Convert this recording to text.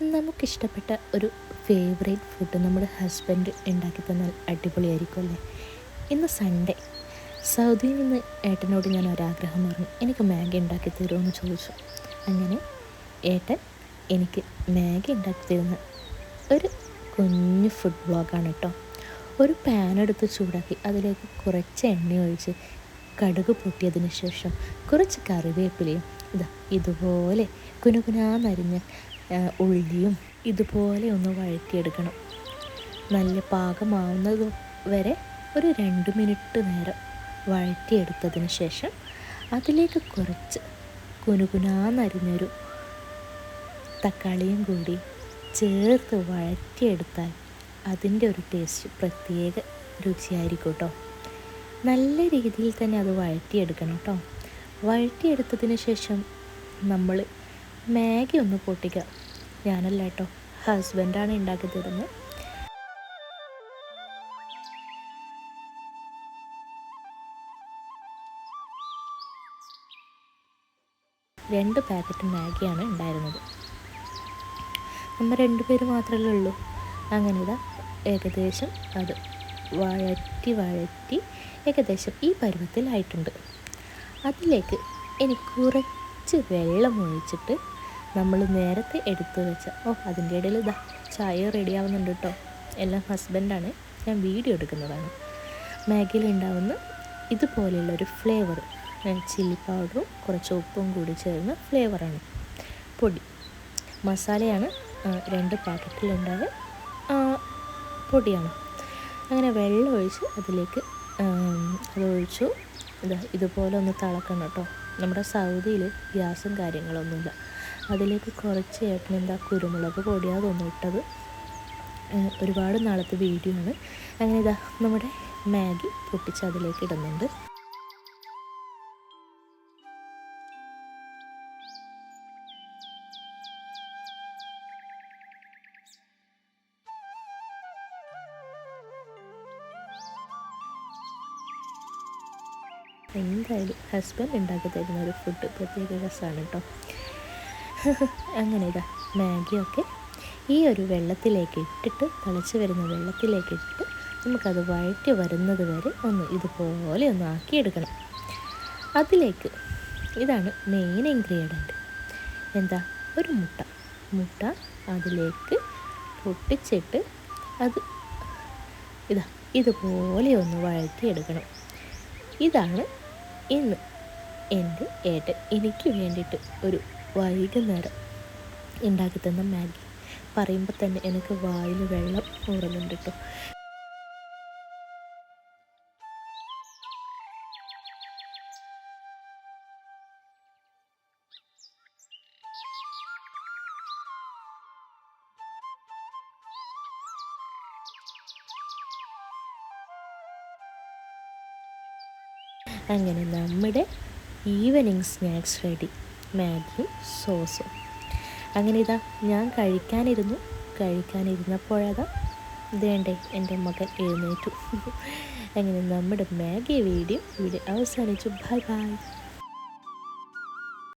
നമുക്കിഷ്ടപ്പെട്ട ഒരു favourite food നമ്മുടെ ഹസ്ബൻഡ് ഉണ്ടാക്കി തന്നാൽ അടിപൊളിയായിരിക്കും അല്ലേ? ഇന്ന് സൺഡേ സൗദിയിൽ നിന്ന് ഏട്ടനോട് ഞാൻ ഒരാഗ്രഹം പറഞ്ഞു. എനിക്ക് മാഗി ഉണ്ടാക്കി തരുമെന്ന് ചോദിച്ചു. അങ്ങനെ ഏട്ടൻ എനിക്ക് മാഗി ഉണ്ടാക്കി തരുന്ന ഒരു കുഞ്ഞു ഫുഡ് ബ്ലോഗാണ് കേട്ടോ ഒരു പാൻ എടുത്ത് ചൂടാക്കി അതിലേക്ക് കുറച്ച് എണ്ണ ഒഴിച്ച് കടുക് പൊട്ടിയതിന് ശേഷം കുറച്ച് കറിവേപ്പിലയും ഇതാ ഇതുപോലെ കുനുകുനാന്നരിഞ്ഞ ഉള്ളിയും ഇതുപോലെ ഒന്ന് വഴറ്റിയെടുക്കണം. നല്ല പാകമാവുന്നത് വരെ ഒരു രണ്ട് മിനിറ്റ് നേരം വഴറ്റിയെടുത്തതിന് ശേഷം അതിലേക്ക് കുറച്ച് കുനുകുനാന്നരിഞ്ഞൊരു തക്കാളിയും കൂടി ചേർത്ത് വഴറ്റിയെടുത്താൽ അതിന്റെ ഒരു ടേസ്റ്റ് പ്രത്യേക രുചിയായിരിക്കും കേട്ടോ നല്ല രീതിയിൽ തന്നെ അത് വഴറ്റിയെടുക്കണം കേട്ടോ. വഴറ്റിയെടുത്തതിന് ശേഷം നമ്മൾ മാഗി ഒന്ന് പൊട്ടിക്കുക ഞാനല്ല കേട്ടോ ഹസ്ബൻഡാണ് ഉണ്ടാക്കി തരുന്നത് രണ്ട് പാക്കറ്റ് മാഗിയാണ് ഉണ്ടായിരുന്നത്. നമ്മൾ രണ്ടുപേര് മാത്രമല്ലേ ഉള്ളൂ. അങ്ങനെ ഇതാ ഏകദേശം അത് വഴറ്റി വഴറ്റി ഏകദേശം ഈ പരുവത്തിലായിട്ടുണ്ട്. അതിലേക്ക് എനിക്ക് കുറച്ച് വെള്ളം ഒഴിച്ചിട്ട് നമ്മൾ നേരത്തെ എടുത്തു വെച്ച ഓ അതിന്റെ ഇടയിൽ ഇതാ ചായ റെഡിയാവുന്നുണ്ട് കേട്ടോ. എല്ലാം ഹസ്ബൻഡാണ് ഞാൻ വീഡിയോ എടുക്കുന്നതാണ്. മാഗിയിൽ ഉണ്ടാവുന്ന ഇതുപോലെയുള്ളൊരു ഫ്ലേവർ ചില്ലി പൗഡറും കുറച്ച് ഉപ്പും കൂടി ചേർന്ന ഫ്ലേവറാണ് പൊടി. മസാലയാണ് രണ്ട് പാക്കറ്റിലുണ്ടായ പൊടിയാണ്. അങ്ങനെ വെള്ളം ഒഴിച്ച് അതിലേക്ക് അതൊഴിച്ചു ഇതുപോലെ ഒന്ന് തിളക്കണം കേട്ടോ. നമ്മുടെ സൗദിയിൽ ഗ്യാസും കാര്യങ്ങളൊന്നുമില്ല. അതിലേക്ക് കുറച്ച് ഏട്ടൻ എന്താ കുരുമുളക് പൊടിയാ ഇട്ടത് ഒരുപാട് നാളത്തെ വീഡിയോ ആണ്. അങ്ങനെ ഇതാ നമ്മുടെ മാഗി പൊട്ടിച്ച് അതിലേക്ക് ഇടുന്നുണ്ട്. എന്തായാലും ഹസ്ബൻഡ് ഉണ്ടാക്കി തരുന്ന ഒരു ഫുഡ് പ്രത്യേക രസമാണ് കേട്ടോ. അങ്ങനെ ഇതാ മാഗിയൊക്കെ ഈ ഒരു വെള്ളത്തിലേക്ക് ഇട്ടിട്ട് തിളച്ച് വരുന്ന വെള്ളത്തിലേക്ക് ഇട്ടിട്ട് നമുക്കത് വഴറ്റി വരുന്നത് വരെ ഒന്ന് ഇതുപോലെ ഒന്ന് ആക്കിയെടുക്കണം. അതിലേക്ക് ഇതാണ് മെയിൻ ഇൻഗ്രീഡിയന്റ് എന്താ? ഒരു മുട്ട. മുട്ട അതിലേക്ക് പൊട്ടിച്ചിട്ട് അത് ഇതാ ഇതുപോലെ ഒന്ന് വഴറ്റിയെടുക്കണം. ഇതാണ് ഇന്ന് എന്റെ ഏട്ടൻ എനിക്ക് വേണ്ടിയിട്ട് ഒരു വൈകുന്നേരം ഉണ്ടാക്കി തന്ന മാഗി. പറയുമ്പോൾ തന്നെ എനിക്ക് വായിൽ വെള്ളം ഊറുന്നുണ്ട് കേട്ടോ അങ്ങനെ നമ്മുടെ ഈവനിങ് സ്നാക്സ് റെഡി മാഗിയും സോസും. അങ്ങനെ ഇതാ ഞാൻ കഴിക്കാനിരുന്നു. കഴിക്കാനിരുന്നപ്പോഴതാ ഇതേണ്ടേ എന്റെ മകൻ എഴുന്നേറ്റു. അങ്ങനെ നമ്മുടെ മാഗി വീഡിയോ ഇവിടെ അവസാനിച്ചു. Bye bye.